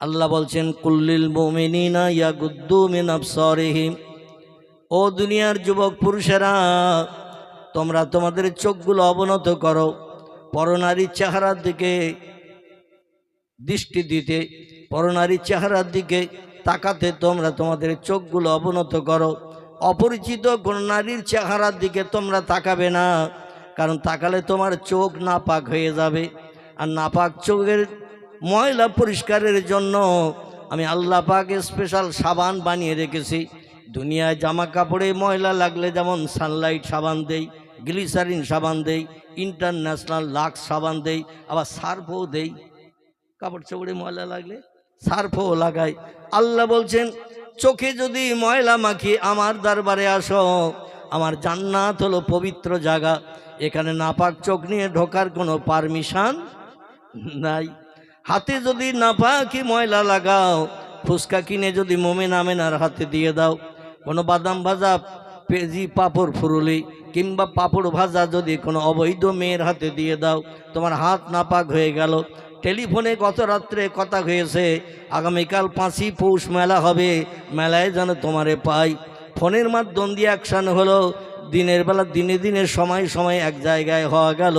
আল্লাহ বলছেন, কুল্লিল মুমিনিনা ইয়াগুদ্দু মিন আবসারিহিম। ও দুনিয়ার যুবক পুরুষেরা, তোমরা তোমাদের চোখগুলো অবনত করো পরনারীর চেহারার দিকে দৃষ্টি দিতে পরনারীর চেহারার দিকে তাকাতে তোমরা তোমাদের চোখগুলো অবনত করো। অপরিচিত কোন নারীর চেহারার দিকে তোমরা তাকাবে না, কারণ তাকালে তোমার চোখ নাপাক হয়ে যাবে। আর নাপাক চোখের ময়লা পরিষ্কারের জন্য আমি আল্লাহ পাক স্পেশাল সাবান বানিয়ে রেখেছি। দুনিয়ায় জামা কাপড়ে ময়লা লাগলে যেমন সানলাইট সাবান দেই গ্লিসারিন সাবান দেই ইন্টারন্যাশনাল লাক্স সাবান দেই, আবার সার্ফও দেই। কাপড় চোপড়ে ময়লা লাগলে সার্ফও লাগাই। আল্লাহ বলছেন, চোখে যদি ময়লা মাখি আমার দরবারে আসো, আমার জান্নাত হলো পবিত্র জায়গা। এখানে নাপাক চোখ নিয়ে ঢোকার কোনো পারমিশন নাই। হাতে যদি নাপাকি ময়লা লাগাও ফুচকা কিনে যদি মোমেন আমেনার হাতে দিয়ে দাও, কোনো বাদাম ভাজা, পেজি, পাপড় ফুরুলি কিংবা পাপড় ভাজা যদি কোনো অবৈধ মেয়ের হাতে দিয়ে দাও, তোমার হাত নাপাক হয়ে গেল। টেলিফোনে গত রাত্রে কথা হয়েছে, আগামীকাল পাঁচই পৌষ মেলা হবে, মেলায় যেন তোমারে পাই। ফোনের মাধ্যম দিয়ে অ্যাকশান হলো দিনের বেলা দিনে দিনে সময় সময় এক জায়গায় হওয়া গেল।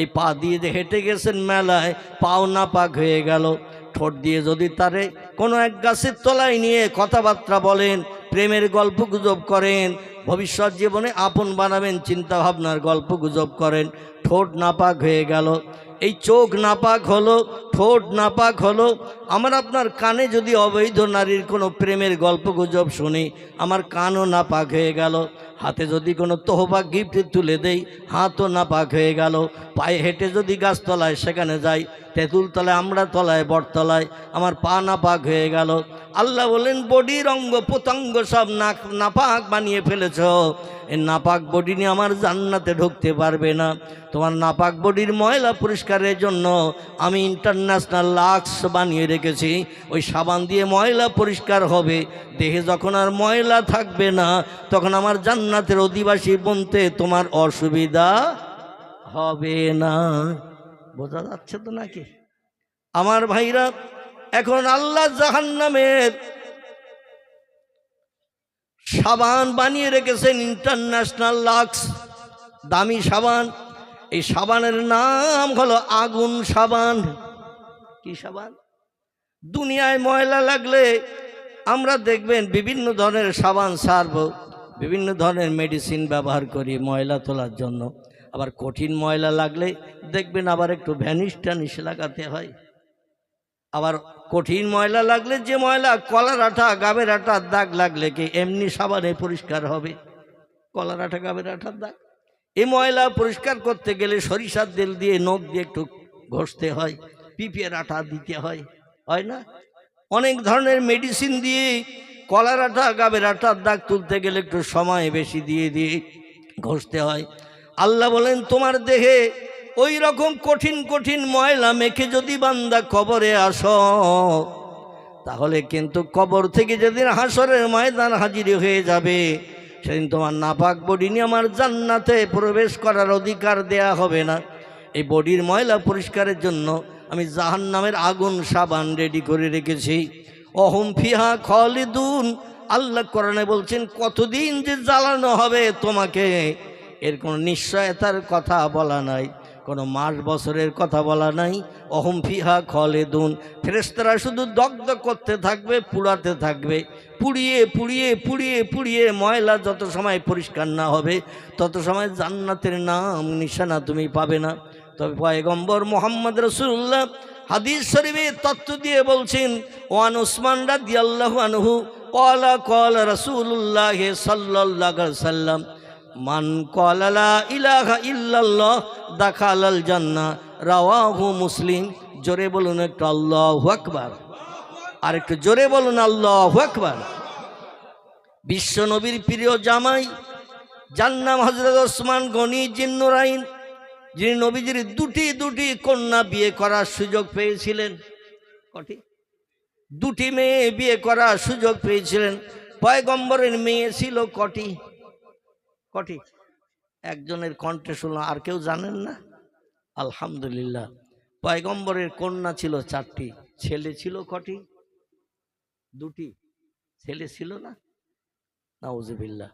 এই পা দিয়ে হেঁটে গেছেন মেলায়, পাও না পাক হয়ে গেল। ঠোঁট দিয়ে যদি তারে কোনো এক গাছের তলায় নিয়ে কথাবার্তা বলেন, প্রেমের গল্প গুজব করেন, ভবিষ্যৎ জীবনে আপন বানাবেন চিন্তা ভাবনার গল্প গুজব করেন, ঠোঁট নাপাক হয়ে গেল। এই চোখ নাপাক হলো, ঠোঁট নাপাক হলো। আমার আপনার কানে যদি অবৈধ নারীর কোনো প্রেমের গল্প গুজব শুনি, আমার কানও নাপাক হয়ে গেল। হাতে যদি কোনো তোহবা গিফট তুলে দেই, হাতও নাপাক হয়ে গেল। পায়ে হেঁটে যদি গাছতলায় সেখানে যাই তেঁতুল তলায় আমরা তলায় বটতলায়, আমার পা নাপাক হয়ে গেল। আল্লাহ বলেন বডির অঙ্গ প্রত্যঙ্গ সব নাক, নাপাক বানিয়ে ফেলেছ। এই নাপাক বডি নিয়ে আমার জান্নাতে ঢুকতে পারবে না। তোমার নাপাক বডির ময়লা পরিষ্কারের জন্য আমি ইন্টারন্যাশনাল লাক্স বানিয়ে রেখেছি। ওই সাবান দিয়ে ময়লা পরিষ্কার হবে। দেহে যখন আর ময়লা থাকবে না, তখন আমার জান্নাতের অধিবাসী বনতে তোমার অসুবিধা হবে না। বোঝা যাচ্ছে তো নাকি? আমার ভাইরা, এখন আল্লাহ জাহান্নামের সাবান বানিয়ে রেখেছেন ইন্টারন্যাশনাল লাক্স, দামি সাবান। এই সাবানের নাম হলো আগুন সাবান। কি সাবান? দুনিয়ায় ময়লা লাগলে আমরা দেখবেন বিভিন্ন ধরনের সাবান সারব। বিভিন্ন ধরনের মেডিসিন ব্যবহার করি ময়লা তোলার জন্য। আবার কঠিন ময়লা লাগলে দেখবেন আবার একটু ভ্যানিশ ট্যানিশ লাগাতে হয়। আবার কঠিন ময়লা লাগলে যে ময়লা কলার আঠা গাবের আঠার দাগ লাগলে কি এমনি সাবানে পরিষ্কার হবে? কলার আঠা গাবের আঠার দাগ? এই ময়লা পরিষ্কার করতে গেলে সরিষার তেল দিয়ে, নখ দিয়ে একটু ঘষতে হয় পিপিএর আঠা দিতে হয়। হয় না? অনেক ধরনের মেডিসিন দিয়ে কলার আঠা, গাবের আঠার দাগ তুলতে গেলে একটু সময় বেশি দিয়ে দিয়ে ঘষতে হয়। আল্লাহ বলেন, তোমার দেহে ওই রকম কঠিন কঠিন ময়লা মেখে যদি বান্দা কবরে আস, তাহলে কিন্তু কবর থেকে যেদিন হাসরের ময়দান হাজির হয়ে যাবে, সেদিন তোমার নাপাক বডি নিয়ে আমার জান্নাতে প্রবেশ করার অধিকার দেয়া হবে না। এই বডির ময়লা পরিষ্কারের জন্য আমি জাহান নামের আগুন সাবান রেডি করে রেখেছি। অহম ফিহা খলিদুন। আল্লাহ কোরআনে বলছেন, কতদিন যে জ্বালানো হবে তোমাকে? এর কোনো নিশ্চয়তার কথা বলা নাই, কোনো মাস বছরের কথা বলা নাই। অহম ফিহা খলেদুন। ফেরেস্তারা শুধু দগ্ধ করতে থাকবে, পুড়াতে থাকবে। পুড়িয়ে পুড়িয়ে পুড়িয়ে পুড়িয়ে ময়লা যত সময় পরিষ্কার না হবে, তত সময় জান্নাতের নাম নিশানা তুমি পাবে না। তবে পয়গম্বর মোহাম্মদ রসুল্লাহ হাদিস শরীফে তত্ত্ব দিয়ে বলছেন, ওয়ান উসমান রাদি আল্লাহ আনহু কলা কল রসুল্লাহ সাল্লাহ সাল্লাম মান কলালা ইলাহা ইল্লাল্লাহ দাখালাল জান্না রাওয়াহু মুসলিম। জোরে বলুন একটু আল্লাহু আকবার। আর একটু জোরে বলুন আল্লাহু আকবার। বিশ্ব নবীর প্রিয় জামাই, জান্নাম নাম হজরত ওসমান গনি জিন্নুরাইন যিনি নবীজির দুটি দুটি কন্যা বিয়ে করার সুযোগ পেয়েছিলেন। কটি? দুটি মেয়ে বিয়ে করার সুযোগ পেয়েছিলেন। পয়গম্বরের মেয়ে ছিল কটি? কটি? একজনের কণ্ঠে শুনলাম, আর কেউ জানেন না? আলহামদুলিল্লাহ। পয়গম্বরের কন্যা ছিল চারটি। ছেলে ছিল কটি? দুটি। ছেলে ছিল না? নাউজুবিল্লাহ।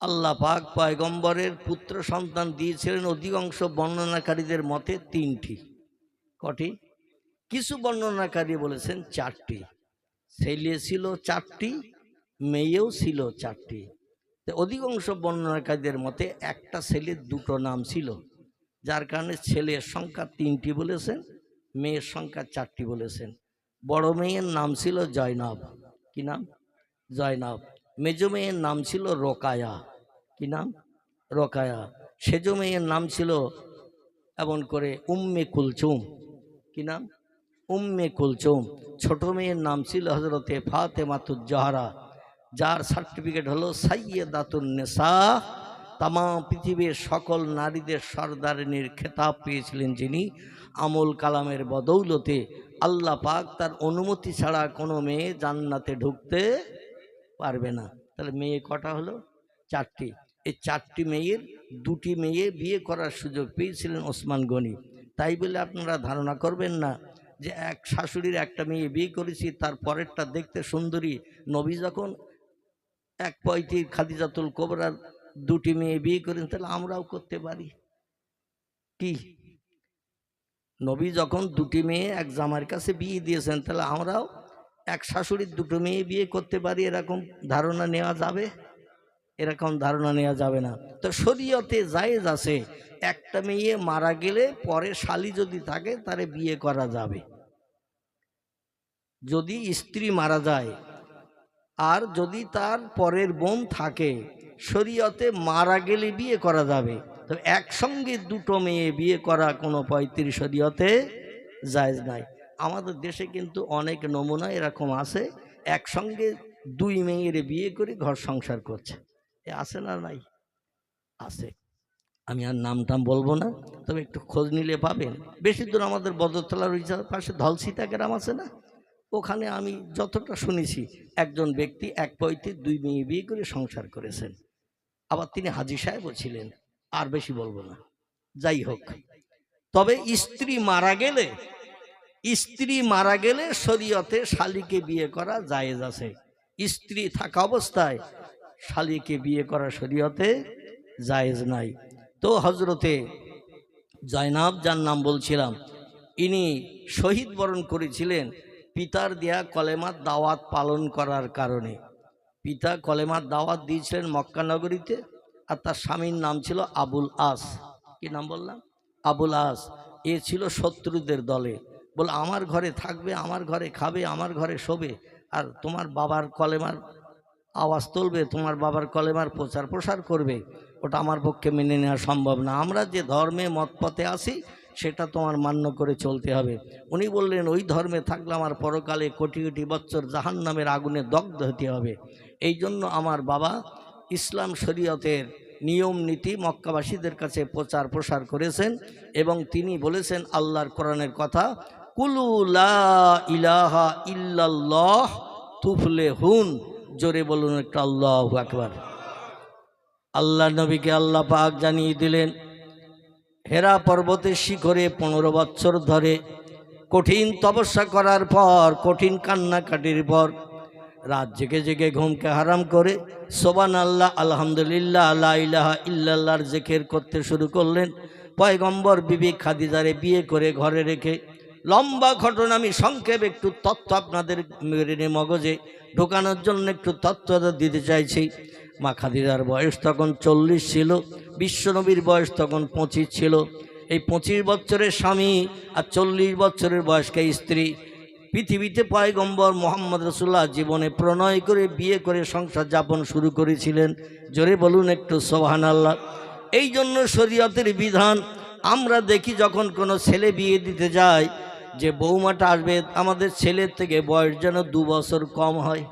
আল্লাহ পাক পয়গম্বরের পুত্র সন্তান দিয়েছিলেন অধিকাংশ বর্ণনাকারীদের মতে তিনটি। কটি? কিছু বর্ণনাকারী বলেছেন চারটি। ছেলে ছিল চারটি, মেয়েও ছিল চারটি। অধিকাংশ বর্ণনাকারীদের মতে একটা ছেলের দুটো নাম ছিল, যার কারণে ছেলের সংখ্যা তিনটি বলেছেন, মেয়ের সংখ্যা চারটি বলেছেন। বড় মেয়ের নাম ছিল জয়নব। কি নাম? জয়নব। মেজ মেয়ের নাম ছিল রোকায়া। কি নাম? রকায়া। সেজ মেয়ের নাম ছিল এমন করে উম্মে কুলচুম। কি নাম? উম্মে কুলচুম। ছোট মেয়ের নাম ছিল হজরতে ফাতে মাতুর মাতুজ্জাহারা যার সার্টিফিকেট হলো সাইয়েদাতুন নেসা। তাম পৃথিবীর সকল নারীদের সর্দারিনীর খেতাব পেয়েছিলেন যিনি। আমল কালামের বদৌলতে আল্লাহ পাক তার অনুমতি ছাড়া কোনো মেয়ে জান্নাতে ঢুকতে পারবে না। তাহলে মেয়ে কটা হলো? চারটি। এই চারটি মেয়ের, দুটি মেয়ে বিয়ে করার সুযোগ পেয়েছিলেন ওসমান গনি। তাই বলে আপনারা ধারণা করবেন না যে এক শাশুড়ির একটা মেয়ে বিয়ে করেছি, তার পরেরটা দেখতে সুন্দরী। নবী যখন এক পয়তির খাদিজাতুল কোবরার দুটি মেয়ে বিয়ে করেন, তাহলে আমরাও করতে পারি। কি? নবী যখন দুটি মেয়ে এক জামার কাছে বিয়ে দিয়েছেন, তাহলে আমরাও এক শাশুড়ির দুটো মেয়ে বিয়ে করতে পারি, এরকম ধারণা নেওয়া যাবে? এরকম ধারণা নেওয়া যাবে না। তো শরীয়তে জায়েজ আছে, একটা মেয়ে মারা গেলে পরে শালি যদি থাকে, তারে বিয়ে করা যাবে। যদি স্ত্রী মারা যায়, আর যদি তার পরের বোন থাকে, শরীয়তে মারা গেলে বিয়ে করা যাবে। তো একসঙ্গে দুটো মেয়ে বিয়ে করা কোনো পঁয়ত্রিশ শরীয়তে জায়জ নাই। আমাদের দেশে কিন্তু অনেক নমুনা এরকম আছে, একসঙ্গে দুই মেয়ের বিয়ে করে ঘর সংসার করছে। এ আছে না নাই? আছে। আমি আর নাম টাম বলব না, তবে একটু খোঁজ নিলে পাবেন। বেশি দূর আমাদের বদরতলার ওই পাশে ধলসিতা গ্রাম আছে না? ওখানে আমি যতটা শুনেছি, একজন ব্যক্তি এক পৈতে দুই মেয়ে বিয়ে করে সংসার করেছেন। আবার তিনি হাজি সাহেবও ছিলেন, আর বেশি বলব না। যাই হোক, তবে স্ত্রী মারা গেলে, স্ত্রী মারা গেলে শরীয়তে শালিকে বিয়ে করা জায়েজ আছে। স্ত্রী থাকা অবস্থায় শালিকে বিয়ে করা শরীয়তে জায়েজ নাই। তো হজরতে জয়নাব, যার নাম বলছিলাম, ইনি শহীদ বরণ করেছিলেন পিতার দেয়া কলেমার দাওয়াত পালন করার কারণে। পিতা কলেমার দাওয়াত দিয়েছিলেন মক্কানগরীতে আর তার স্বামীর নাম ছিল আবুল আস। কি নাম বললাম? আবুল আস। এ ছিল শত্রুদের দলে। বল, আমার ঘরে থাকবে, আমার ঘরে খাবে, আমার ঘরে শোবে, আর তোমার বাবার কলেমার আওয়াজ তুলবে, তোমার বাবার কলেমার প্রচার প্রসার করবে, ওটা আমার পক্ষে মেনে নেওয়া সম্ভব না। আমরা যে ধর্মে, মতপথে আসি সেটা তোমার মান্য করে চলতে হবে। উনি বললেন, ওই ধর্মে থাকলে আমার পরকালে কোটি কোটি বছর জাহান নামের আগুনে দগ্ধ হতে হবে। এই জন্য আমার বাবা ইসলাম শরীয়তের নিয়ম, নীতি মক্কাবাসীদের কাছে প্রচার প্রসার করেছেন এবং তিনি বলেছেন আল্লাহর কোরআনের কথা, কুলু লা ইলাহা ইল্লাল্লাহ তুফলে হুন জোরে বলুন একটা, আল্লাহ আকবার। আল্লাহ নবীকে আল্লাহ পাক জানিয়ে দিলেন, হেরা পর্বতের শিখরে পনেরো বছর ধরে কঠিন তপস্যা করার পর, কঠিন কান্নাকাটির পর, রাত জেগে জেগে ঘুমকে হারাম করে সোবান আল্লাহ আলহামদুলিল্লাহ আল্লাহ ইলাহা জেকের করতে শুরু করলেন। পয়গম্বর বিবি খাদিজারে বিয়ে করে ঘরে রেখে লম্বা ঘটনা, আমি সংক্ষেপ একটু তথ্য আপনাদের মগজে। ঢোকানোর জন্য একটু তথ্য দিতে চাইছি। মা খাদিজার বয়স তখন চল্লিশ ছিল, বিশ্বনবীর বয়স তখন পঁচিশ ছিল। এই পঁচিশ বছরের স্বামী আর চল্লিশ বছরের বয়স্কা স্ত্রী। পৃথিবীতে পয়গম্বর মোহাম্মদ রসুল্লাহ জীবনে প্রণয় করে, বিয়ে করে, সংসার যাপন শুরু করেছিলেন। জোরে বলুন একটু সোহান আল্লাহ এই জন্য শরীয়তের বিধান, আমরা দেখি যখন কোনো ছেলে বিয়ে দিতে যায় যে বৌমাটা আসবে, আমাদের ছেলের থেকে বয়স যেন দু বছর কম হয়,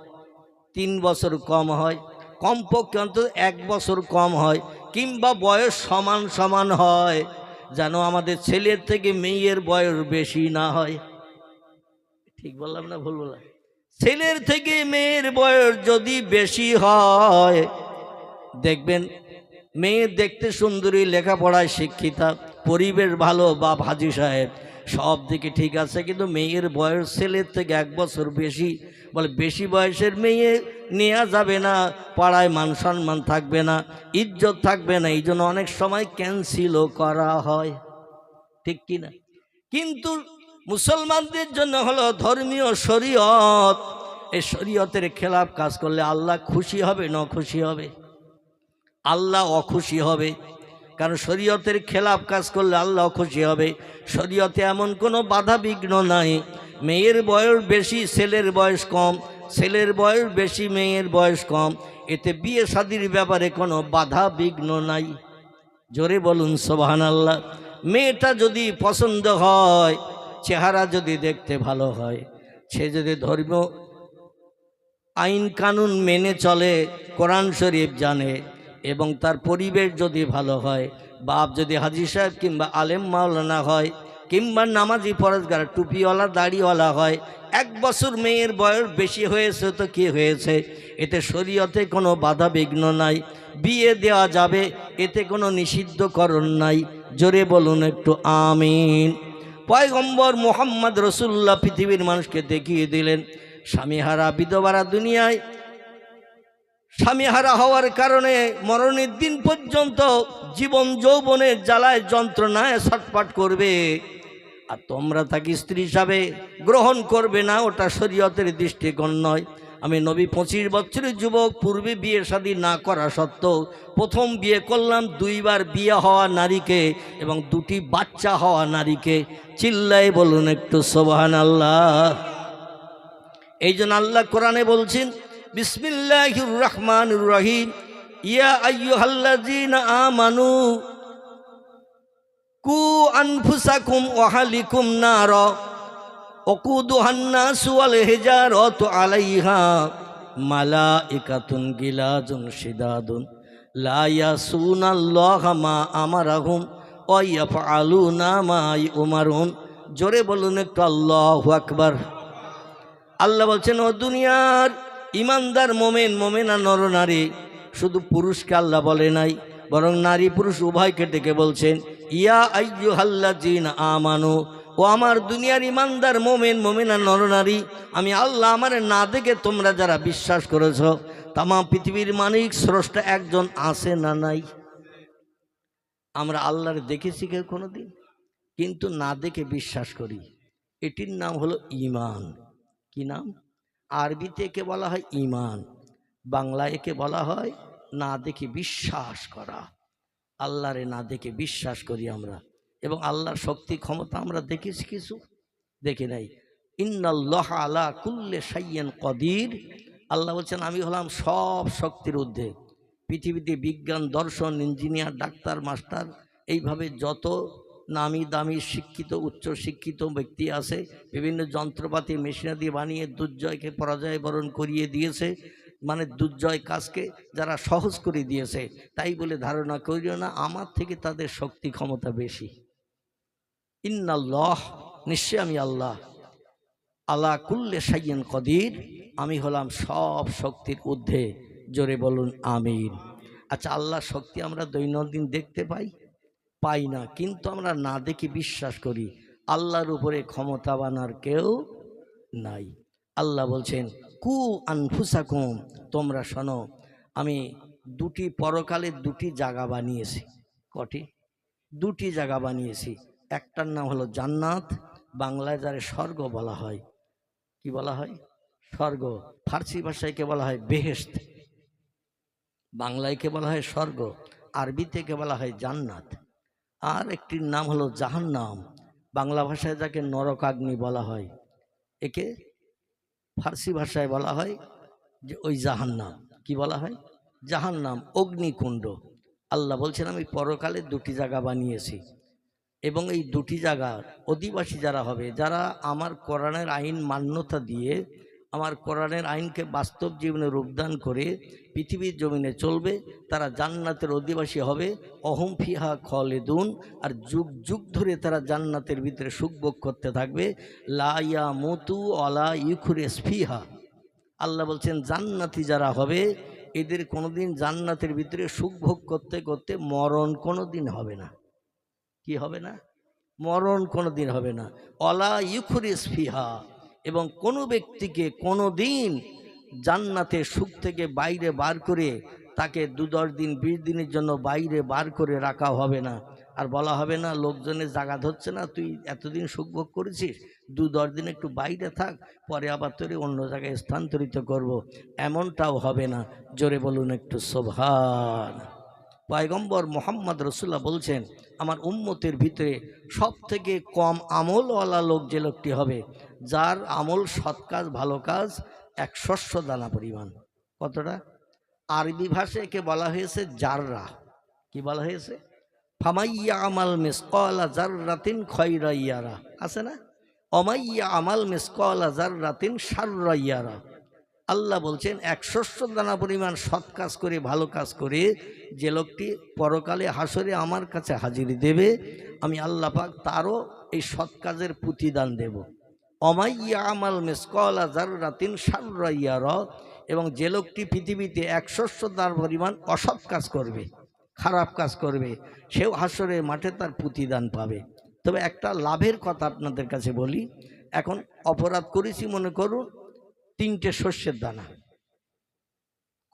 তিন বছর কম হয়, কমপক্ষে অন্তত এক বছর কম হয়, কিংবা বয়স সমান সমান হয়, যেন আমাদের ছেলের থেকে মেয়ের বয়স বেশি না হয়। ঠিক বললাম না ভুল বললাম? ছেলের থেকে মেয়ের বয়স যদি বেশি হয়, দেখবেন মেয়ে দেখতে সুন্দরী, লেখাপড়ায় শিক্ষিতা, পরিবেশ ভালো বা ভাজি সাহেব। সব দিকে ঠিক আছে, কিন্তু মেয়ের বয়স ছেলের থেকে এক বছর বেশি। বলে, বেশি বয়সের মেয়ে নেওয়া যাবে না, পাড়ায় মান সম্মান থাকবে না, ইজ্জত থাকবে না, এই জন্য অনেক সময় ক্যান্সেলও করা হয়। ঠিক কি না? কিন্তু মুসলমানদের জন্য হলো ধর্মীয় শরীয়ত। এই শরীয়তের খেলাফ কাজ করলে আল্লাহ খুশি হবে না খুশি হবে? আল্লাহ অখুশি হবে। কারণ শরীয়তের খেলাফ কাজ করলে আল্লাহ খুশি হবে। শরীয়তে এমন কোনো বাধা বিঘ্ন নাই। মেয়ের বয়স বেশি, ছেলের বয়স কম। ছেলের বয়স বেশি, মেয়ের বয়স কম। এতে বিয়ে শাদির ব্যাপারে কোনো বাধা বিঘ্ন নাই। জোরে বলুন সোবাহান আল্লাহ মেয়েটা যদি পছন্দ হয়, চেহারা যদি দেখতে ভালো হয়, সে যদি ধর্ম, আইন কানুন মেনে চলে, কোরআন শরীফ জানে এবং তার পরিবেশ যদি ভালো হয়, বাপ যদি হাজি সাহেব কিংবা আলেম মাওলানা হয়, কিংবা নামাজি ফরজগার, টুপিওয়ালা, দাড়িওয়ালা হয়, এক বছর মেয়ের বয়স বেশি হয়েছে তো কি হয়েছে? এতে শরীয়তে কোনো বাধা বিঘ্ন নাই, বিয়ে দেওয়া যাবে, এতে কোনো নিষিদ্ধকরণ নাই। জোরে বলুন একটু, আমিন। পয়গম্বর মোহাম্মদ রসুল্লাহ পৃথিবীর মানুষকে দেখিয়ে দিলেন, স্বামীহারা বিধবারা দুনিয়ায় স্বামীহারা হওয়ার কারণে মরণের দিন পর্যন্ত জীবন যৌবনের জ্বালায় যন্ত্রণায় ছটপাট করবে। আর তোমরা তাকে স্ত্রী হিসাবে গ্রহণ করবে না, ওটা শরীয়তের দৃষ্টিকোণ নয়। আমি নবী পঁচিশ বছরের যুবক, পূর্বে বিয়ে শাদী না করা সত্ত্বেও প্রথম বিয়ে করলাম, দুইবার বিয়ে হওয়া নারীকে এবং দুটি বাচ্চা হওয়া নারীকে। চিল্লাই বলুন একটু সোবাহান আল্লাহ এই জন্য আল্লাহ কোরআনে বলছেন বিসমিল্লাহির রহমানুর রহিম ইয়া আইয়ুহাল্লাযীনা আমানু, কু আনফুসাকুম ওয়াহালিকুম নার ওকুদুহান নাসু ওয়াল হিজারাতু আলাইহা, মালাইকাতুন গিলাজুন শিদাদুন, লা ইয়াসুনাল্লাহা মা আমারাহুম, ওয়া ইয়াফআলুনা মা ইউমারুন। জোরে বলুন একটু আল্লাহু আকবার। আল্লাহ বলছেন, ও দুনিয়ার ইমানদার মোমেন, মোমেনা নরনারী শুধু পুরুষকে আল্লাহ বলে নাই, বরং নারী পুরুষ উভয়কে ডেকে বলছেন, ইয়া আইয়ু হাল্লা জিন আমানু, ও আমার দুনিয়ার ইমানদার মোমেন, মোমেনা নরনারী আমি আল্লাহ আমার না দেখে তোমরা যারা বিশ্বাস করেছ তামা পৃথিবীর মানিক স্রষ্টা একজন আছে না নাই? আমরা আল্লাহর দেখেছি কেউ কোনোদিন? কিন্তু না দেখে বিশ্বাস করি। এটির নাম হলো ইমান। কি নাম? আরবিতে একে বলা হয় ইমান বাংলায় একে বলা হয় না দেখে বিশ্বাস করা। আল্লাহরে না দেখে বিশ্বাস করি আমরা। এবং আল্লাহর শক্তি, ক্ষমতা আমরা দেখেছি কিছু, দেখে নাই। ইন্নাল্লাহ আলা কুল্লে সাইয়েন কদির। আল্লাহ বলছেন, আমি হলাম সব শক্তির ঊর্ধ্বে পৃথিবীতে বিজ্ঞান, দর্শন, ইঞ্জিনিয়ার, ডাক্তার, মাস্টার, এইভাবে যত নামি দামি শিক্ষিত, উচ্চ শিক্ষিত ব্যক্তি আছে, বিভিন্ন যন্ত্রপাতি মেশিনাদি বানিয়ে দুর্জয়কে পরাজয় বরণ করিয়ে দিয়েছে মানে দুর্জয় কাজকে যারা সহজ করে দিয়েছে, তাই বলে ধারণা করিও না, আমার থেকে তাদের শক্তি ক্ষমতা বেশি। ইন্নাল্লাহ নিশ্চয় আমি আল্লাহ। আল্লাহ কুল্লে সাইয়েন কদির, আমি হলাম সব শক্তির ঊর্ধ্বে। জোরে বলুন আমির আচ্ছা আল্লাহ শক্তি আমরা দৈনন্দিন দেখতে পাই? পাই না, কিন্তু আমরা না দেখে বিশ্বাস করি, আল্লাহর উপরে ক্ষমতা বানার কেউ নাই। আল্লাহ বলছেন, কু আনফুসাকুম, তোমরা শোনো, আমি দুটি পরকালে দুটি জায়গা বানিয়েছি। কটি? দুটি জায়গা বানিয়েছি। একটার নাম হলো জান্নাত, বাংলায় যারে স্বর্গ বলা হয়। কি বলা হয়? স্বর্গ। ফার্সি ভাষায় কে বলা হয়? বেহেস্ত বাংলায় কে বলা হয়? স্বর্গ। আরবিতে কে বলা হয়? জান্নাত। আর একটির নাম হলো জাহান্নাম। বাংলা ভাষায় যাকে নরকাগ্নি বলা হয়, একে ফার্সি ভাষায় বলা হয় যে ওই জাহান্নাম। কি বলা হয়? জাহান্নাম, অগ্নিকুণ্ড। আল্লাহ বলছেন, আমি পরকালে দুটি জায়গা বানিয়েছি এবং এই দুটি জায়গার অধিবাসী যারা হবে, যারা আমার কোরআনের আইন মান্যতা দিয়ে আমার কোরআনের আইনকে বাস্তব জীবনে রূপদান করে পৃথিবীর জমিনে চলবে, তারা জান্নাতের অধিবাসী হবে। অহম ফিহা খলেদুন, আর যুগ যুগ ধরে তারা জান্নাতের ভিতরে সুখভোগ করতে থাকবে। লাইয়া মতু অলা ইউখুরেস ফিহা। আল্লাহ বলছেন, জান্নাতি যারা হবে, এদের কোনোদিন জান্নাতের ভিতরে সুখভোগ করতে করতে মরণ কোনো দিন হবে না। কি হবে না? মরণ কোনো দিন হবে না। অলা ইউখুরিস ফিহা। এবং কোনো ব্যক্তিকে কোনো দিন জান্নাতে সুখ থেকে বাইরে বার করে তাকে দু দশ দিন, বিশ দিনের জন্য বাইরে বার করে রাখা হবে না। আর বলা হবে না, লোকজনের জাগা ধরছে না, তুই এতদিন সুখ ভোগ করেছিস, দু দশ দিন একটু বাইরে থাক, পরে আবার তোরে অন্য জায়গায় স্থানান্তরিত করব। এমনটাও হবে না। জোরে বলুন একটু সোভান পয়গম্বর মোহাম্মদ রসুল্লাহ বলছেন, আমার উম্মতের ভিতরে সব থেকে কম আমলওয়ালা লোক যে লোকটি হবে যার আমল সৎ কাজ, ভালো কাজ, এক শস্য দানা পরিমাণ। কতটা? আরবি ভাষায় একে বলা হয়েছে জাররা। কি বলা হয়েছে? ফামাইয়া আমাল মিসকলা জাররাতিন খয়রাইয়ারা আছে না? অমাইয়া আমাল মিসকলা জাররাতিন সাররাইয়ারা আল্লাহ বলছেন, এক শস্য দানা পরিমাণ সৎ কাজ করে, ভালো কাজ করে, যে লোকটি পরকালে হাসরে আমার কাছে হাজিরি দেবে, আমি আল্লাহ পাক তারও এই সৎ কাজের প্রতিদান দেব। অমাইয়া আমাল মেসকলা জাররাতিন সাররাইয়ার এবং যে লোকটি পৃথিবীতে এক শস্য দান পরিমাণ অসৎ কাজ করবে, খারাপ কাজ করবে, সেও হাসরে মাঠে তার প্রতিদান পাবে। তবে একটা লাভের কথা আপনাদের কাছে বলি, এখন অপরাধ করেছি মনে করুন, তিনটে শস্যের দানা।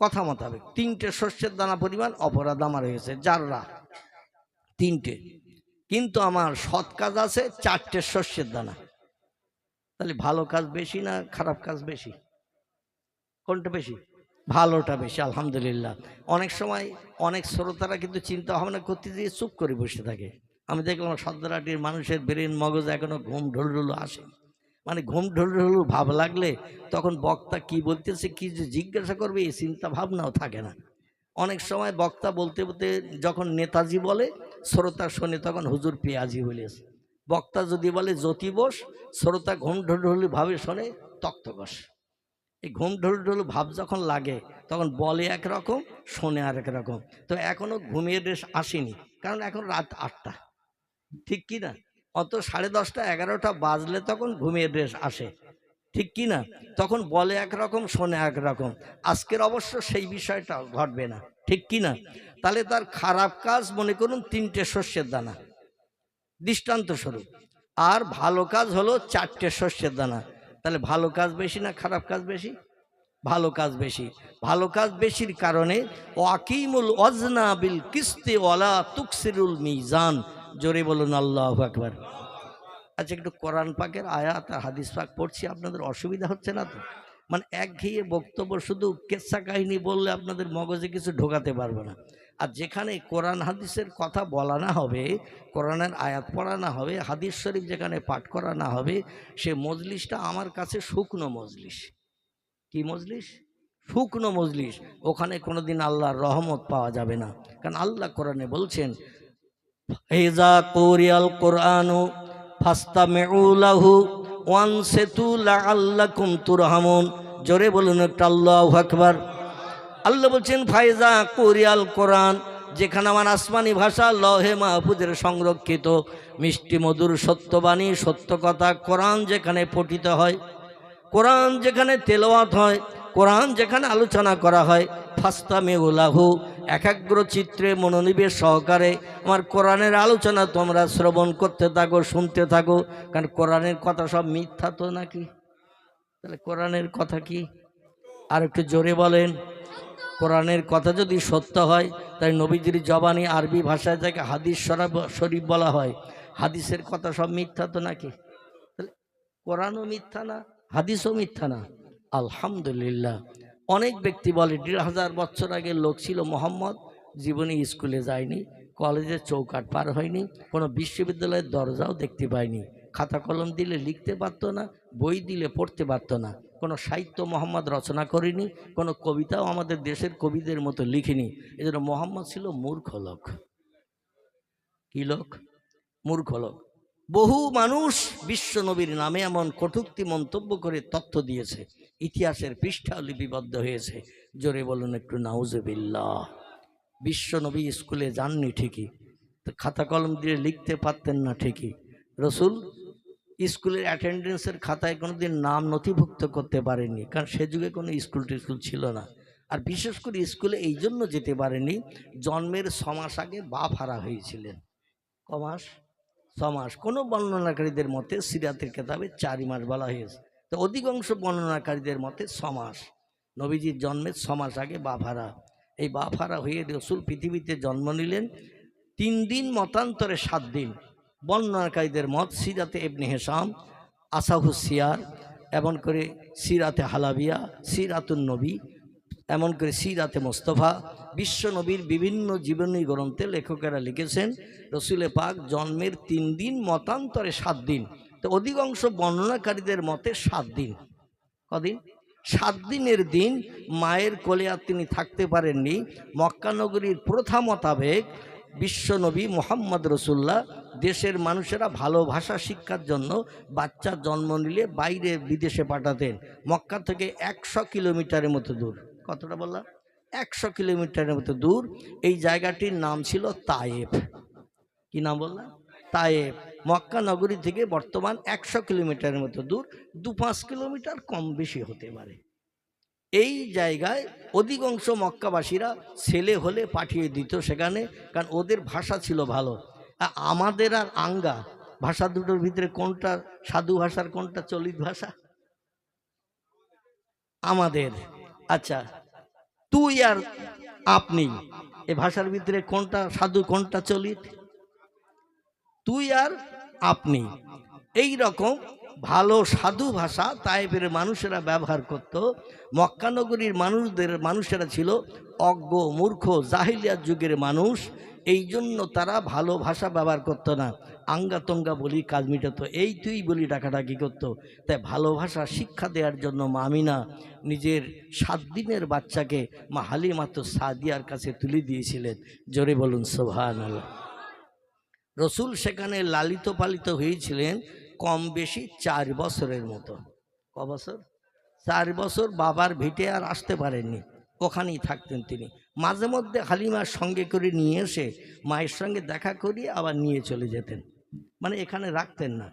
কথা মোতাবেক, তিনটে শস্যের দানা পরিমাণ অপরাধ আমার হয়েছে, যাররা তিনটে। কিন্তু আমার সৎ কাজ আছে চারটে শস্যের দানা। তাহলে ভালো কাজ বেশি না খারাপ কাজ বেশি? কোনটা বেশি? ভালোটা বেশি, আলহামদুলিল্লাহ। অনেক সময় অনেক শ্রোতারা কিন্তু চিন্তা ভাবনা করতে দিয়ে চুপ করে বসে থাকে। আমি দেখলাম সদ্যরাটির মানুষের ব্রেন মগজ এখনও ঘুম ঢোল আসে। মানে ঘুম ঢোল ঢোল ভাব লাগলে তখন বক্তা কি বলতেছে, কি যে জিজ্ঞাসা করবে, এই চিন্তা ভাবনাও থাকে না। অনেক সময় বক্তা বলতে বলতে যখন নেতাজি বলে, শ্রোতা শোনে তখন হুজুর পেঁয়াজি বলেছে। বক্তা যদি বলে, জ্যোতি বোস শ্রোতা ঘুম ঢোল ঢোল ভাবে শোনে তক্তকস এই ঘুম ঢোল ঢোল ভাব যখন লাগে, তখন বলে একরকম, শোনে আর এক রকম। তো এখনও ঘুমিয়ে রেস আসেনি, কারণ এখন রাত আটটা। ঠিক কি না? অত সাড়ে দশটা, এগারোটা বাজলে তখন ঘুমিয়ে ড্রেস আসে। ঠিক কি না? তখন বলে একরকম, শোনে একরকম আজকের অবশ্য সেই বিষয়টা ঘটবে না। ঠিক কি না? তাহলে তার খারাপ কাজ মনে করুন তিনটে শস্যের দানা। দৃষ্টান্ত স্বরূপ। আর ভালো কাজ হলো চারটে শস্যের দানা। তাহলে ভালো কাজ বেশি না খারাপ কাজ বেশি? ভালো কাজ বেশি। ভালো কাজ বেশির কারণে ওয়াকিমুল অজনা বিল কিস্তি ওয়ালা তুকসিরুল মিজান। জোরে বলুন, আল্লাহ আকবার। আচ্ছা একটু কোরআন পাকের আয়াত আর হাদিস পাক পড়ছি, আপনাদের অসুবিধা হচ্ছে না তো? মানে একঘেয়ে বক্তব্য শুধু কেচ্ছা কাহিনী বললে আপনাদের মগজে কিছু ঢোকাতে পারবে না। আর যেখানে কোরআন হাদিসের কথা বলা না হবে, কোরআনের আয়াত পড়া না হবে, হাদিস শরীফ যেখানে পাঠ করা না হবে, সে মজলিসটা আমার কাছে শুকনো মজলিস। কি মজলিস? শুকনো মজলিস। ওখানে কোনোদিন আল্লাহর রহমত পাওয়া যাবে না। কারণ আল্লাহ কোরআনে বলছেন হেজা কোরিয়াল কোরআনু ফাস্তা মেউলাহু ওয়ান সেতু আল্লাকুম তুরহামুন। জোরে বলুন একটা আল্লাহ আকবার। আল্লাহ বলছেন, ফাইজা কোরিয়াল কোরআন, যেখানে আমার আসমানি ভাষা লহে মাহফুজের সংরক্ষিত, মিষ্টি মধুর সত্যবাণী, সত্য কথা কোরআন যেখানে পঠিত হয়, কোরআন যেখানে তেলাওয়াত হয়, কোরআন যেখানে আলোচনা করা হয় ফাস্তা মেউলাহু একাগ্র চিত্রে মনোনিবেশ সহকারে আমার কোরআনের আলোচনা তোমরা শ্রবণ করতে থাকো, শুনতে থাকো, কারণ কোরআনের কথা সব মিথ্যা তো নাকি? তাহলে কোরআনের কথা কি? আর একটু জোরে বলেন। কোরআনের কথা যদি সত্য হয়, তাই নবীজির জবানি আরবি ভাষায় যাকে হাদিস শরীফ বলা হয়। হাদিসের কথা সব মিথ্যা তো নাকি? কোরআনও মিথ্যা না, হাদিসও মিথ্যা না? আলহামদুলিল্লাহ। অনেক ব্যক্তি বলে, দেড় হাজার বছর আগে লোক ছিল মোহাম্মদ, জীবনে স্কুলে যায়নি, কলেজের চৌকাট পার হয়নি, কোনো বিশ্ববিদ্যালয়ের দরজাও দেখতে পায়নি। খাতা কলম দিলে লিখতে পারতো না, বই দিলে পড়তে পারতো না। কোনো সাহিত্য মোহাম্মদ রচনা করেনি, কোনো কবিতাও আমাদের দেশের কবিদের মতো লিখিনি। এজন্য মোহাম্মদ ছিল মূর্খ লোক। কি লোক? মূর্খ লোক। বহু মানুষ বিশ্বনবীর নামে এমন কটুক্তি মন্তব্য করে তথ্য দিয়েছে। ইতিহাসের পৃষ্ঠা লিপিবদ্ধ হয়েছে। জোরে বলুন একটু, নাউজবিল্লাহ। বিশ্বনবী স্কুলে যাননি ঠিকই। খাতা কলম দিয়ে লিখতে পারতেন না ঠিকই। রসুল স্কুলের অ্যাটেন্ডেন্সের খাতায় কোনোদিন নাম নথিভুক্ত করতে পারেনি, কারণ সে যুগে কোনো স্কুল টিস্কুল ছিল না। আর বিশেষ করে স্কুলে এই জন্য যেতে পারেনি, জন্মের ছমাস আগে বাপ হারা হয়েছিলেন। কমাস ছমাস কোনো বর্ণনাকারীদের মতে সিরাতের কেতাবে চারি মাস বলা হয়েছে। তো অধিকাংশ বর্ণনাকারীদের মতে ছমাস নবীজির জন্মের ছমাস আগে বাফারা এই বাফারা হয়ে রসুল পৃথিবীতে জন্ম নিলেন, তিন দিন মতান্তরে সাত দিন। বর্ণনাকারীদের মত, সিরাতে এবনে হেসাম আসাহুস সিয়ার, এমন করে সিরাতে হালাবিয়া, সিরাতুন নবী, এমন করে সিরাতে মোস্তফা, বিশ্ব নবীর বিভিন্ন জীবনী গ্রন্থে লেখকেরা লিখেছেন, রসুলে পাক জন্মের তিন দিন, মতান্তরে সাত দিন। তো অধিকাংশ বর্ণনাকারীদের মতে সাত দিন। কদিন? সাত দিনের দিন মায়ের কোলে আর তিনি থাকতে পারেননি। মক্কানগরীর প্রথা মোতাবেক বিশ্বনবী মোহাম্মদ রসুল্লাহ দেশের মানুষেরা ভালো ভাষা শিক্ষার জন্য বাচ্চা জন্ম নিলে বাইরে বিদেশে পাঠাতেন। মক্কা থেকে একশো কিলোমিটারের মতো দূর। কতটা বললাম? একশো কিলোমিটারের মতো দূর। এই জায়গাটির নাম ছিল তায়েব কি নাম বললাম? তায়েব মক্কা নগরী থেকে বর্তমান একশো কিলোমিটারের মতো দূর। দু পাঁচ কিলোমিটার কম বেশি হতে পারে। এই জায়গায় অধিকাংশ মক্কাবাসীরা ছেলে হলে পাঠিয়ে দিত সেখানে। কারণ ওদের ভাষা ছিল ভালো। আমাদের আর আঙ্গা। ভাষা দুটোর ভিতরে কোনটা সাধু ভাষার, কোনটা চলিত ভাষা? আমাদের। আচ্ছা তুই আর আপনি, এ ভাষার ভিতরে কোনটা সাধু, কোনটা চলিত? তুই আর আপনি। এই রকম ভালো সাধু ভাষা তাইপের মানুষেরা ব্যবহার করত। মক্কানগরীর মানুষদের, মানুষেরা ছিল অজ্ঞ, মূর্খ জাহিলিয়ার যুগের মানুষ। এই জন্য তারা ভালো ভাষা ব্যবহার করতো না। আঙ্গা তঙ্গা বলি কাজ মিটাতো। এই তুই বলি ডাকাডাকি করতো। তাই ভালো ভাষা শিক্ষা দেওয়ার জন্য মামিনা নিজের সাত দিনের বাচ্চাকে মা হালিমাতো সাদিয়ার কাছে তুলে দিয়েছিলেন। জোরে বলুন সোভান রসুল সেখানে লালিত পালিত হয়েছিলেন কম বেশি চার বছরের মতো। ক বছর? চার বছর বাবার ভিটে আর আসতে পারেননি। ওখানেই থাকতেন তিনি। মাঝে মধ্যে হালিমার সঙ্গে করে নিয়ে এসে মায়ের সঙ্গে দেখা করিয়ে আবার নিয়ে চলে যেতেন। মানে এখানে রাখতেন না,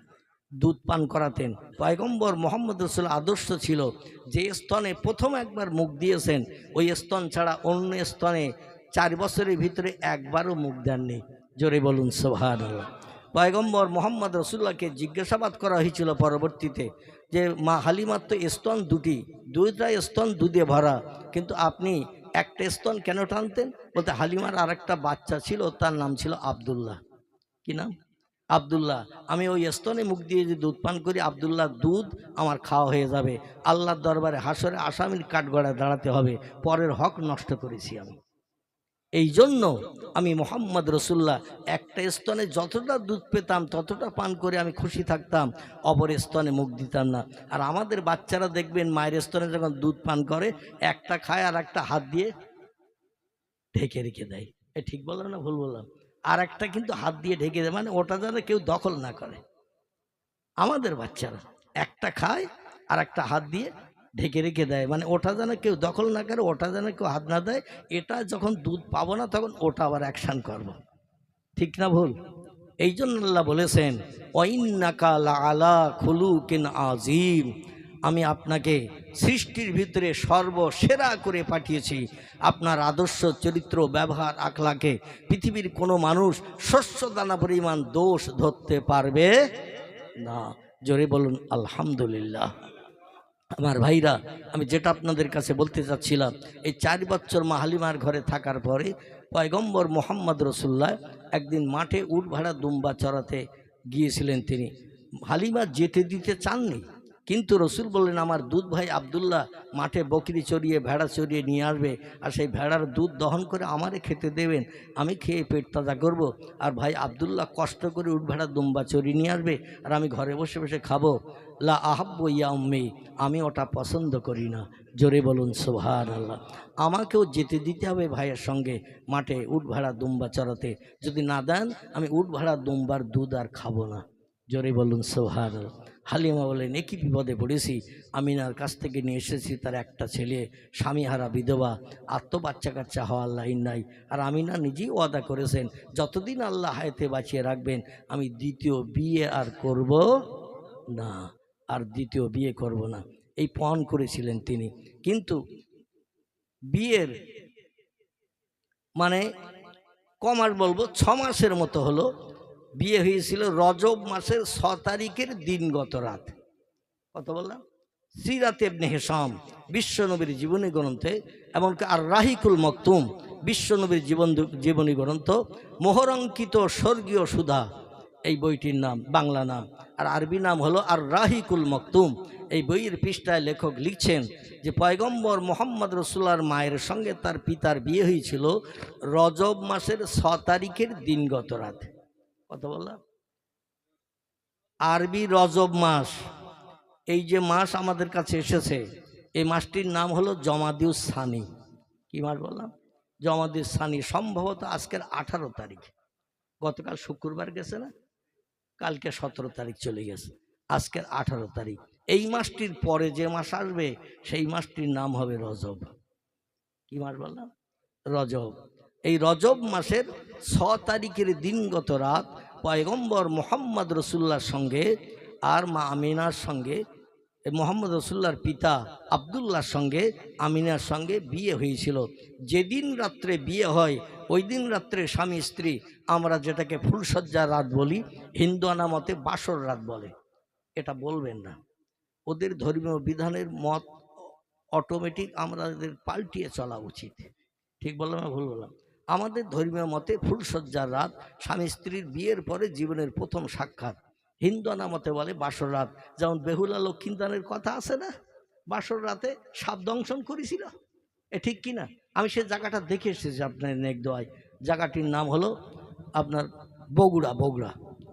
দুধ পান করাতেন। পয়গম্বর মোহাম্মদ রসুল আদর্শ ছিল, যে স্তনে প্রথম একবার মুখ দিয়েছেন, ওই স্তন ছাড়া অন্য স্তনে চার বছরের ভিতরে একবারও মুখ দেননি। জোরে বলুন সোহান পয়গম্বর মোহাম্মদ রসুল্লাহকে জিজ্ঞাসাবাদ করা হয়েছিল পরবর্তীতে যে মা হালিমার তো স্তন দুটি, দুইটা স্তন দুধে ভরা, কিন্তু আপনি একটা স্তন কেন টানতেন? বলতে হালিমার আর একটা বাচ্চা ছিল, তার নাম ছিল আবদুল্লাহ। কি নাম? আবদুল্লাহ। আমি ওই স্তনে মুখ দিয়ে যদি দুধ পান করি, আবদুল্লাহ, দুধ আমার খাওয়া হয়ে যাবে। আল্লাহর দরবারে হাসরে আসামির কাঠগড়ায় দাঁড়াতে হবে। পরের হক নষ্ট করেছি আমি। এই জন্য আমি মোহাম্মদ রসুল্লাহ একটা স্তনে যতটা দুধ পেতাম, ততটা পান করে আমি খুশি থাকতাম, অপর স্তনে মুখ দিতাম না। আর আমাদের বাচ্চারা দেখবেন মায়ের স্তনে যখন দুধ পান করে, একটা খায় আর একটা হাত দিয়ে ঢেকে রেখে দেয়। এ ঠিক বললাম না ভুল বললাম? আর একটা কিন্তু হাত দিয়ে ঢেকে দেয় মানে ওটা যেন কেউ দখল না করে। আমাদের বাচ্চারা একটা খায় আর একটা হাত দিয়ে ঢেকে রেখে দেয়। মানে ওটা যেন কেউ দখল না করে, ওটা যেন কেউ হাত না দেয়, এটা যখন দুধ পাবো না তখন ওটা আবার অ্যাকশান করব। ঠিক না ভুল? এই জন্য আল্লাহ বলেছেন লা আলা খুলু কিন আজিম আমি আপনাকে সৃষ্টির ভিতরে সর্বসেরা করে পাঠিয়েছি। আপনার আদর্শ, চরিত্র, ব্যবহার, আখলাকে পৃথিবীর কোনো মানুষ শস্য দানা পরিমাণ দোষ ধরতে পারবে না। জোরে বলুন, আলহামদুলিল্লাহ। আমার ভাইরা, আমি যেটা আপনাদের কাছে বলতে চাচ্ছিলাম, এই চার বছর মাহালিমার ঘরে থাকার পরে পয়গম্বর মোহাম্মদ রসুল্লাহ একদিন মাঠে উট ভাড়া দুম্বা চড়াতে গিয়েছিলেন তিনি। হালিমা যেতে দিতে চাননি, কিন্তু রসুল বললেন, আমার দুধ ভাই আবদুল্লাহ মাঠে বকরি চড়িয়ে, ভেড়া চড়িয়ে নিয়ে আসবে, আর সেই ভেড়ার দুধ দহন করে আমারে খেতে দেবেন, আমি খেয়ে পেট তাজা করব, আর ভাই আবদুল্লাহ কষ্ট করে উঠ ভেড়া দুম্বা চড়িয়ে নিয়ে আসবে, আর আমি ঘরে বসে বসে খাব। লা আহাব্ব ইয়া উম্মি আমি ওটা পছন্দ করি না। জোরে বলুন সোহার আল্লাহ আমাকেও যেতে দিতে হবে ভাইয়ের সঙ্গে মাঠে উঠ ভাড়া, দুম্বা চড়াতে। যদি না দেন, আমি উঠ ভাড়া, দুম্বার দুধ আর খাব না। জোরে বলুন সোহার হালিমা বলেন একই বিপদে পড়েছি? আমিনার কাছ থেকে নিয়ে এসেছি তার একটা ছেলে, স্বামীহারা বিধবা। আত্ম বাচ্চা কাচ্চা হওয়ার লাইন নাই। আর আমিনা নিজেই ওয়াদা করেছেন, যতদিন আল্লাহ হায়াতে বাঁচিয়ে রাখবেন, আমি দ্বিতীয় বিয়ে আর করব না। আর দ্বিতীয় বিয়ে করব না। এই পণ করেছিলেন তিনি। কিন্তু বিয়ের মানে কমার বলব ছ মাসের মতো হলো। বিয়ে হয়েছিল রজব মাসের ছ তারিখের দিনগত রাত। কত বললাম? সিরাত এবনে বিশ্বনবীর জীবনী গ্রন্থে, এমনকি আর রাহিকুল মকতুম, বিশ্বনবীর জীবন জীবনী গ্রন্থ, মোহরঙ্কিত স্বর্গীয় সুধা এই বইটির নাম, বাংলা নাম। আর আরবি নাম হলো আর রাহিকুল মকতুম। এই বইয়ের পৃষ্ঠায় লেখক লিখছেন যে, পয়গম্বর মোহাম্মদ রসুল্লার মায়ের সঙ্গে তার পিতার বিয়ে হয়েছিল রজব মাসের ছ তারিখের দিনগত রাত। কথা বললাম? আরবি রজব মাস, এই যে মাস আমাদের কাছে এসেছে, এই মাসটির নাম হলো জমাদিউস সানি। কি মাস বললাম? জমাদিউস সানি, সম্ভবত আজকের আঠারো তারিখ। গতকাল শুক্রবার গেছে না? কালকে সতেরো তারিখ চলে গেছে। আজকের আঠারো তারিখ। এই মাসটির পরে যে মাস আসবে, সেই মাসটির নাম হবে রজব। কি মাস বললাম? রজব। এই রজব মাসের ছ তারিখের দিনগত রাত পয়গম্বর মোহাম্মদ রসুল্লার সঙ্গে আর মা আমিনার সঙ্গে মোহাম্মদ রসুল্লার পিতা আবদুল্লার সঙ্গে, আমিনার সঙ্গে বিয়ে হয়েছিল। যেদিন রাত্রে বিয়ে হয় ওই দিন রাত্রে স্বামী স্ত্রী, আমরা যেটাকে ফুলসজ্জার রাত বলি, হিন্দু আনা মতে বাসর রাত বলে। এটা বলবেন না। ওদের ধর্মীয় বিধানের মত অটোমেটিক আমাদের পাল্টিয়ে চলা উচিত। ঠিক বললাম ভুল বললাম? আমাদের ধর্মীয় মতে ফুলসজ্জার রাত স্বামী স্ত্রীর বিয়ের পরে জীবনের প্রথম সাক্ষাৎ। হিন্দুয়ানা মতে বলে বাসর রাত। যেমন বেহুলা লক্ষ্মীদানের কথা আছে না? বাসর রাতে সাপ দংশন করেছিল। এ ঠিক কি না? আমি সে জায়গাটা দেখে এসেছি আপনার নেক দোয়ায়। জায়গাটির নাম হলো আপনার বগুড়া বগুড়া।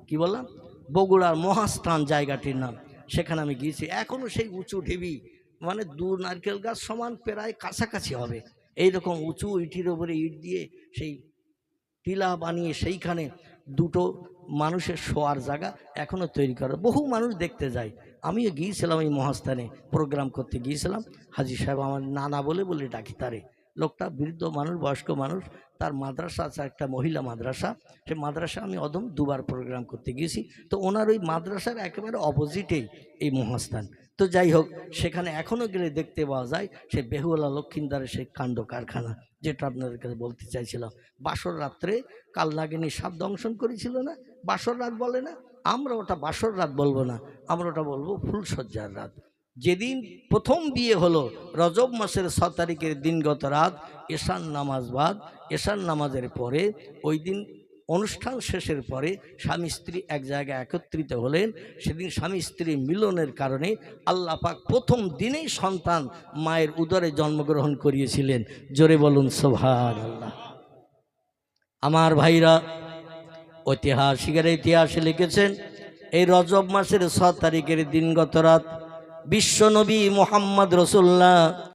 কি বললাম? বগুড়ার মহাস্থান জায়গাটির নাম। সেখানে আমি গিয়েছি। এখনও সেই উঁচু ঢিবি মানে দু নারকেল গাছ সমান প্রায় কাছাকাছি হবে। এই রকম উঁচু ইটির ওপরে ইট দিয়ে সেই টিলা বানিয়ে সেইখানে দুটো মানুষের শোয়ার জায়গা এখনও তৈরি করা। বহু মানুষ দেখতে যায়। আমিও গিয়েছিলাম এই মহাস্থানে, প্রোগ্রাম করতে গিয়েছিলাম। হাজি সাহেব আমার নানা বলে বলে ডাকি, তারে, লোকটা বৃদ্ধ মানুষ, বয়স্ক মানুষ, তার মাদ্রাসা আছে একটা মহিলা মাদ্রাসা। সে মাদ্রাসা আমি অদম দুবার প্রোগ্রাম করতে গিয়েছি। তো ওনার ওই মাদ্রাসার একেবারে অপোজিটেই এই মহাস্থান। তো যাই হোক, সেখানে এখনও গেলে দেখতে পাওয়া যায়, সে বেহুলা লক্ষিন্দারের সেই কাণ্ড কারখানা, যেটা আপনাদের কাছে বলতে চাইছিলাম। বাসর রাত্রে কাল নাগিনী সাপ দংশন করেছিল না? বাসর রাত বলে না, আমরা ওটা বাসর রাত বলব না, আমরা ওটা বলব ফুলসজ্জার রাত। যেদিন প্রথম বিয়ে হলো, রজব মাসের ছ তারিখের দিনগত রাত এশান নামাজ বাদ এশান নামাজের পরে, ওই দিন অনুষ্ঠান শেষের পরে স্বামী স্ত্রী এক জায়গায় একত্রিত হলেন। সেদিন স্বামী স্ত্রী মিলনের কারণে আল্লাহ পাক প্রথম দিনেই সন্তান মায়ের উদরে জন্মগ্রহণ করিয়েছিলেন। জোরে বলুন সোভার আল্লাহ আমার ভাইরা ঐতিহাসিকেরা ইতিহাসে লিখেছেন এই রজব মাসের ছ তারিখের দিনগত রাত বিশ্বনবী মোহাম্মদ রসুল্লাহ